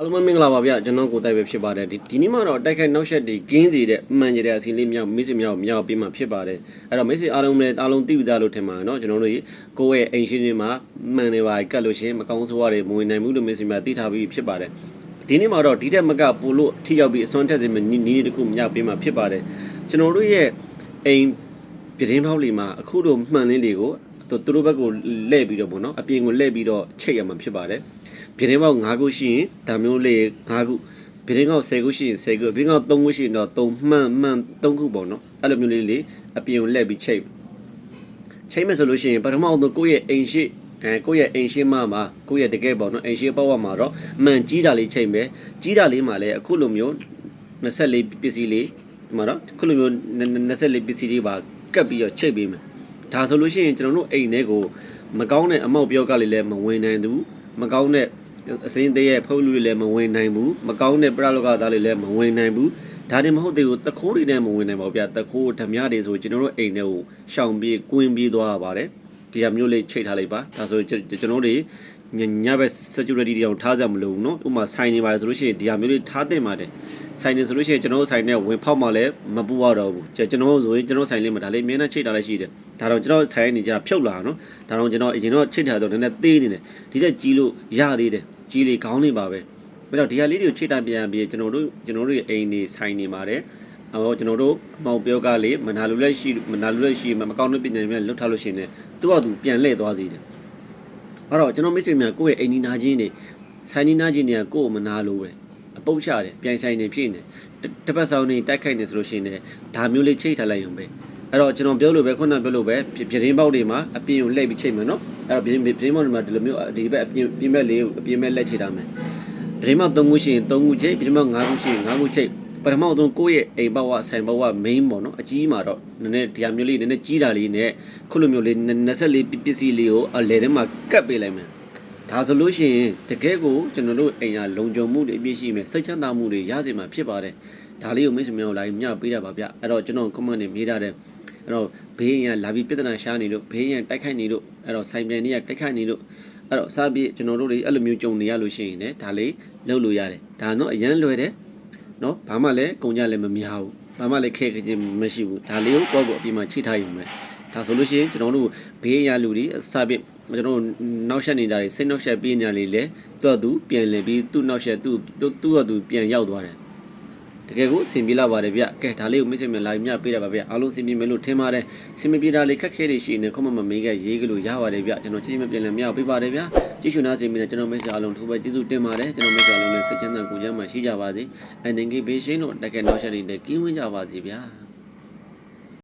အားလုံးပဲမင်္ဂလာပါဗျကျွန်တော်ကိုတိုက်ပဲဖြစ်ပါတယ်ဒီဒီနေ့မှတော့တိုက်ခိုက်နောက်ဆက်ဒီကင်းစီတဲ့အမှန်ကြီးတဲ့အစီအလေးမြောက်မိတ်ဆွေမြောက်မြောက်ပြီးမှဖြစ်ပါတယ်အဲ့တော့မိတ်ဆွေအားလုံးလည်းအားလုံးသိပြီသားလို့ထင်ပါတယ်เนาะကျွန်တော်တို့ကိုယ့်ရဲ့အိမ်ရှိနေမှာမှန်နေပါကတ်လို့ရှရင်မကောင်းဆိုးရတွေမဝင်နိုင်ဘူးလို့မိတ်ဆွေများသိထားပြီးဖြစ်ပါတယ်ဒီနေ့မှတော့ဒီတက်မကပို့လို့ထိရောက်ပြီးအစွမ်းထက်စင်မနီးနီးတစ်ခုမြောက်ပြီးမှဖြစ်ပါတယ်ကျွန်တော်တို့ရဲ့အိမ်ပြတင်းပေါက်လေးမှာအခုတို့မှန်လင်းလေးကိုသူတို့ဘက်ကိုလှည့်ပြီးတော့ပေါ့နော်အပြင်ကိုလှည့်ပြီးတော့ချိတ်ရမှာဖြစ်ပါတယ် ပြတင်းပေါက်5ခုရှိရင်ဒါမျိုးလေး5ခုပြတင်းကောက်10ခုရှိရင်10ခုပြတင်းကောက်3ခုရှိရင်တော့3မှန်မှန်3ခုပေါ့နော်အဲ့လိုမျိုးလေးလေးအပြင်ကိုလှည့်ပြီးချိတ်ချိတ်မယ်ဆိုလို့ရှိရင်ပထမဆုံးကိုယ့်ရဲ့အိမ်ရှိအဲကိုယ့်ရဲ့အိမ်ရှိမမှာကိုယ့်ရဲ့တကယ်ပေါ့နော်အိမ်ရှိပေါက်ဝမှာတော့မှန်ကြီးတာလေးချိတ်မယ်ကြီးတာလေးမှာလည်းအခုလိုမျိုး24ပစ္စည်းလေးဒီမှာတော့အခုလိုမျိုး24ပစ္စည်းလေးပါကပ်ပြီးတော့ချိတ်ပေးမယ်ဒါဆိုလို့ရှိရင်ကျွန်တော်တို့အိမ်ထဲကိုမကောင်းတဲ့အမောက်ပြောကလေးလည်းမဝင်နိုင်ဘူးမကောင်းတဲ့ အစင်းသေးရဲ့ဖုတ်လူတွေလည်းမဝင်နိုင်ဘူးမကောင်းတဲ့ပရလောကသားတွေလည်းမဝင်နိုင်ဘူးဒါတင်မဟုတ်သေးဘူးတခိုးတွေနဲ့မဝင်နိုင်ပါဘူးဗျတခိုးဓမြတွေဆိုကျွန်တော်တို့အိမ်ထဲကိုရှောင်ပြေးကွင်းပြေးသွားရပါတယ်ဒီဟာမျိုးလေးချိတ်ထားလိုက်ပါဒါဆိုကျွန်တော်တို့ညညဘက် security တောင်ထားကြမလို့နော်ဥပမာဆိုင်နေပါဆိုလို့ရှိရင်ဒီဟာမျိုးလေးထားတင်ပါတယ်ဆိုင်နေဆိုလို့ရှိရင်ကျွန်တော်တို့ဆိုင်နဲ့ဝင်ဖောက်မှလည်းမပူရတော့ဘူးကျွန်တော်တို့ဆိုရင်ကျွန်တော်ဆိုင်လေးမှာဒါလေးအမြဲတမ်းချိတ်ထားလိုက်ရှိတယ်ဒါတော့ကျွန်တော်ဆိုင်နေကြဖြုတ်လာနော်ဒါတော့ကျွန်တော်အရင်တော့ချိတ်ထားတော့နည်းနည်းသေးနေတယ်ဒီတက်ကြီးလို့ရသေးတယ် ကြီးလေခေါင်းလေးပါပဲအဲ့တော့ဒီဟာလေးတွေကိုချိတ်တိုင်းပြန်ပြီးကျွန်တော်တို့ကျွန်တော်တို့ရဲ့အိမ်နေဆိုင်နေပါတယ်အော်ကျွန်တော်တို့အမောင်ပြောကလေးမနာလူလက်ရှိမနာလူလက်ရှိမကောင်းတဲ့ပညာတွေလွတ်ထားလို့ရှိရင်လည်းသူ့ဟာသူပြန်လှည့်သွားစေတယ်အဲ့တော့ကျွန်တော်မိတ်ဆွေများကိုယ့်ရဲ့အိမ်နီးနာချင်းတွေဆိုင်နီးနာချင်းတွေကကိုယ့်ကိုမနာလို့ပဲအပုတ်ချတယ်ပြန်ဆိုင်နေဖြစ်နေတစ်ပတ်ဆောင်နေတိုက်ခိုက်နေဆိုလို့ရှိရင်လည်းဒါမျိုးလေးချိတ်ထားလိုက်ရုံပဲအဲ့တော့ကျွန်တော်ပြောလို့ပဲခုနပြောလို့ပဲပြတင်းပေါက်တွေမှာအပြင်ကိုလှည့်ပြီးချိတ်မယ်နော် အဲ့တော့ပြင်းပြင်းပေါက်တွေမှာဒီလိုမျိုးဒီဘက်အပြင်ပြင်ဘက်လေးကိုအပြင်ဘက်လက်ချိတ်ထားမယ်ပြတင်းပေါက်3ခုရှိရင်3ခုချိတ်ပြတင်းပေါက်5ခုရှိရင်5ခုချိတ်ပထမဆုံးကိုယ့်ရဲ့အိမ်ဘဝဆိုင်ဘဝ main ပေါ့နော်အကြီးမှာတော့နည်းနည်းဒီဟာမျိုးလေးနည်းနည်းကြီးတာလေးနဲ့ခုလိုမျိုးလေး24ပစ္စည်းလေးကိုအလဲထဲမှာကတ်ပေးလိုက်မယ်ဒါဆိုလို့ရှိရင်တကယ်ကိုကျွန်တော်တို့အိမ်ကလုံခြုံမှုတွေအပြည့်ရှိမယ်စိတ်ချမ်းသာမှုတွေရစေမှာဖြစ်ပါတယ်ဒါလေးကိုမိတ်ဆွေများကိုလာပြီးမျှပေးတာပါဗျအဲ့တော့ကျွန်တော် comment တွေမေးထားတယ် အဲ့တော့ဘေးရင်ကလာပြီးပြဿနာရှာနေလို့ဘေးရင်တိုက်ခိုက်နေလို့အဲ့တော့ဆိုင်ပြန်တွေကတိုက်ခိုက်နေလို့အဲ့တော့စားပြီးကျွန်တော်တို့တွေအဲ့လိုမျိုးကြုံနေရလို့ရှိရင်လည်းဒါလေးလုပ်လို့ရတယ်ဒါတော့အရန်လွယ်တယ်နော်ဘာမှလည်းကုန်ကြလည်းမများဘူးဘာမှလည်းခဲခဲချင်းမရှိဘူးဒါလေးကိုကိုယ့်ကိုအပြင်မှာချိထားရုံပဲဒါဆိုလို့ရှိရင်ကျွန်တော်တို့ဘေးရလူတွေအစားပြီးကျွန်တော်နောက်ဆက်နေတာတွေစိတ်နောက်ဆက်ပြီးနေလေလေသူ့အတူပြန်လည်ပြီးသူ့နောက်ဆက်သူ့သူ့အတူပြန်ရောက်သွားတယ် တကယ်ကိုအဆင်ပြေလာပါတယ်ဗျကဲဒါလေးကိုမိတ်ဆွေများလာပြီးမြပေးတာပါဗျအားလုံးအဆင်ပြေမယ်လို့ထင်ပါတယ်အဆင်မပြေတာလေးခက်ခဲတွေရှိနေခုမှမမေးခဲ့ရေးကလို့ရပါတယ်ဗျကျွန်တော်ချင်းမပြန်လည်းမရပေးပါတယ်ဗျကြည့်ရှုနာစင်ပြီးကျွန်တော်မိတ်ဆွေအားလုံးထိုးပဲကျေးဇူးတင်ပါတယ်ကျွန်တော်မိတ်ဆွေအားလုံးလည်းစိတ်ချမ်းသာကိုယ်ကျန်းမာရှိကြပါစေအနေငယ်ဘေးရှင်းတို့တကယ်နောက်ဆက်နေတဲ့ကင်းဝင်းကြပါစေဗျာ